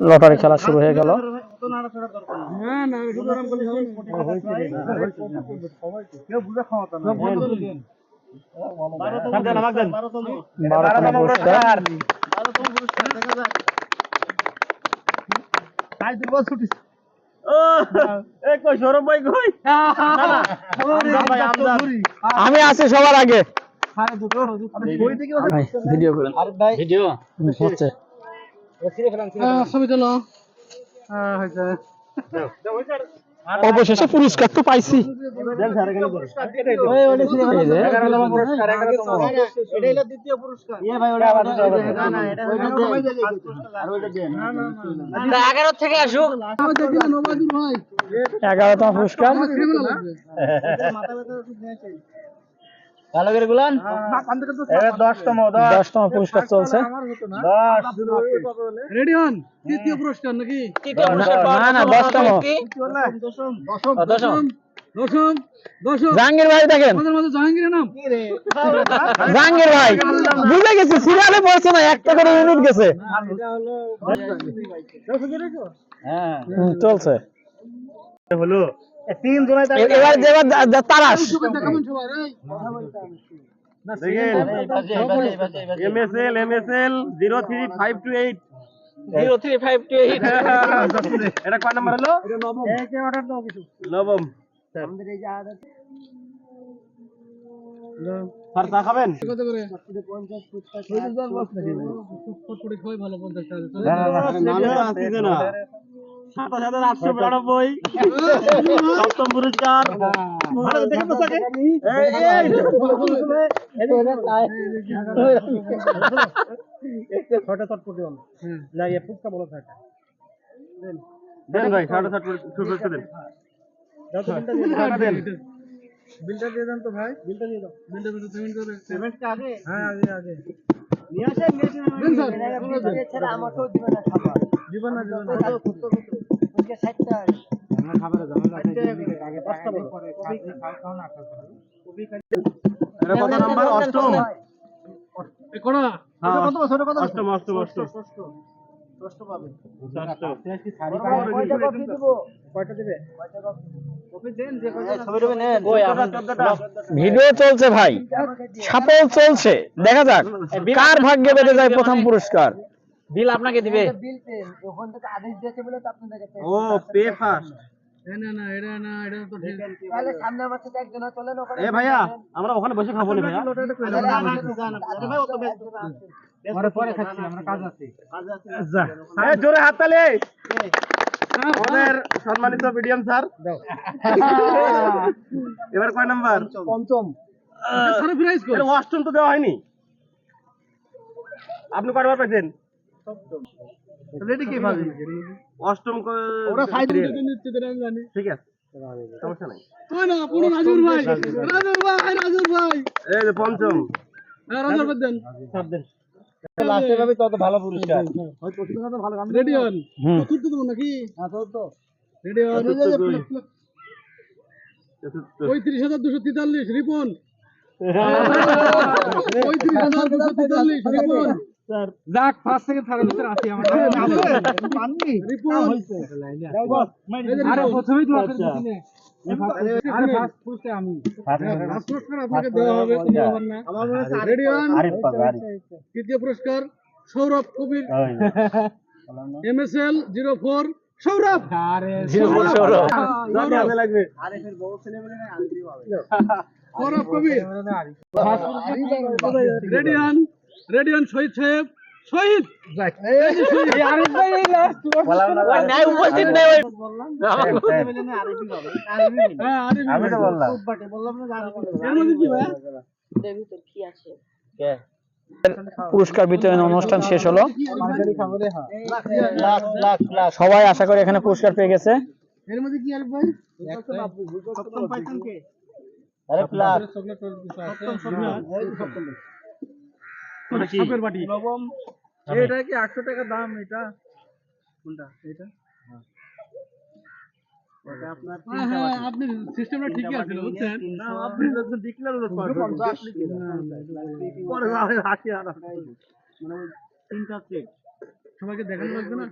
Lottery খেলা শুরু হয়ে গেল। বারোতম পুরস্কার আমি আছি সবার আগে। ভিডিও করেন। ভিডিও? হচ্ছে অবশেষে পুরস্কার তো পাইছি। এগারো থেকে আসুক। এগারোতম পুরস্কার। ভালো করে গুলান? দশতম পুরস্কার চলছে। রেডি হন তৃতীয় পুরস্কার নাকি? না না দশতম। দশম দশম। দশম জাহাঙ্গীর ভাই দেখেন। জাহাঙ্গীর ভাই। বুঝে গেছি সিরিয়ালে পড়ছে না একটা করে ইউনিট গেছে। হুম, চলছে। এ- এবার এবার দা- তারাস দেখাবেন MSL MSL zero three five two eight এটা কয় নাম্বার হলো নবম স্যার চা খাবেন কত করে পটপটি খুবই ভালো পঞ্চাশ। সাতাশ হাজার আটশো বিরানব্বই সপ্তম পুরস্কার এই, এই, দেন ভাই সাড়ে সাত শুরু করতে দেন টাকা দেন বিলটা দিয়ে দেন তো ভাই বিলটা দিয়ে দাও বিলটা দিয়ে পেমেন্ট করে পেমেন্টটা আগে হ্যাঁ আগে আগে নিয়ে আসেন নিয়ে আসেন দেন দিবেন না দিবেন না এটা কত নাম্বার? অষ্টম? এ কড়া অষ্টম অষ্টম অষ্টম। ষষ্ঠ। ভিডিও চলছে ভাই। সাপল চলছে। দেখা যাক কার ভাগ্যে বেঁধে যায় প্রথম পুরস্কার? বিল আপনাকে দিবে। ও পে ফার্স্ট না না এটা না এটা তো ঠিক এ ভাইয়া আমরা ওখানে বসে খাব না ভাইয়া। যা। এ, জোরে হাত আমাদের সম্মানিত মিডিয়াম স্যার এবার কয় নাম্বার? পঞ্চম। অষ্টম তো দেওয়া হয়নি। আপনি কয়বার পাইছেন রেডি কি ভাবি অষ্টম ওরা সাইড থেকে নিচ্ছে আমি জানি। ঠিক আছে। সমস্যা নাই। ওই না পুরো রাজুর ভাই? রাজুর ভাই রাজুর ভাই। এই যে পঞ্চম। হ্যাঁ রাজুর ভাই দেন। সাত দিন লাস্টে ভাবে তত ভালো পুরস্কার। রেডি হন চতুর্থ দেবো নাকি? হ্যাঁ চতুর্থ। রেডি হন পঁয়ত্রিশ হাজার দুশো তেতাল্লিশ রিপন। পঁয়ত্রিশ হাজার দুশো তেতাল্লিশ রিপন। যাক ফার্স্ট থেকে থার্ড ভিতরে আসি আমার রিপন আরে প্রথমেই তো আপনি দিনে আরে। ফার্স্ট পুরস্কার আমি। ফার্স্ট পুরস্কার আপনাকে দেওয়া হবে কোনো না। আমার মনে হচ্ছে রেডি হন তৃতীয় পুরস্কার Sourav Kabir. MSL zero four Sourav. আরে জানি সৌরভ। কবির। হ্যাঁ এর মধ্যে কি ভাই? পুরস্কার বিতরণ অনুষ্ঠান শেষ হলো। সবাই আশা করি এখানে পুরস্কার পেয়ে গেছে। এর মধ্যে কি ভাই? আরে প্লাস চকলেট কিছু আছে সাপের বাটি। এটা কি 800 টাকা দাম এটা? কোনটা? এটা? হ্যাঁ, হ্যাঁ, আপনি সিস্টেমটা ঠিকই আছে বুঝছেন? আপনি যখন ডিক্লেয়ার পরে হাসি আর। মানে তিনটা চেক সবাইকে দেখানো লাগবে না